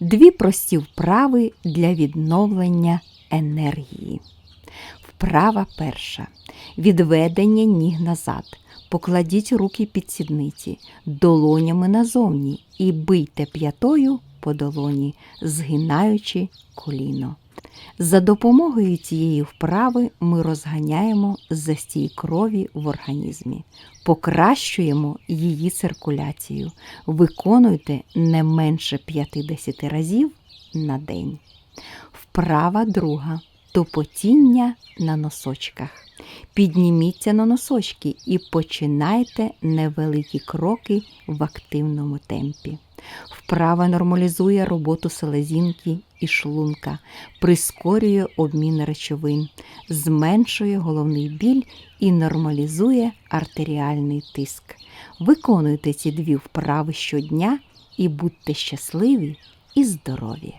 Дві прості вправи для відновлення енергії. Вправа перша. Відведення ніг назад. Покладіть руки під сідниці, долонями назовні і бийте п'ятою по долоні, згинаючи коліно. За допомогою цієї вправи ми розганяємо застій крові в організмі, покращуємо її циркуляцію. Виконуйте не менше 50 разів на день. Вправа друга. Тупотіння на носочках. Підніміться на носочки і починайте невеликі кроки в активному темпі. Вправа нормалізує роботу селезінки і шлунка, прискорює обмін речовин, зменшує головний біль і нормалізує артеріальний тиск. Виконуйте ці дві вправи щодня і будьте щасливі і здорові!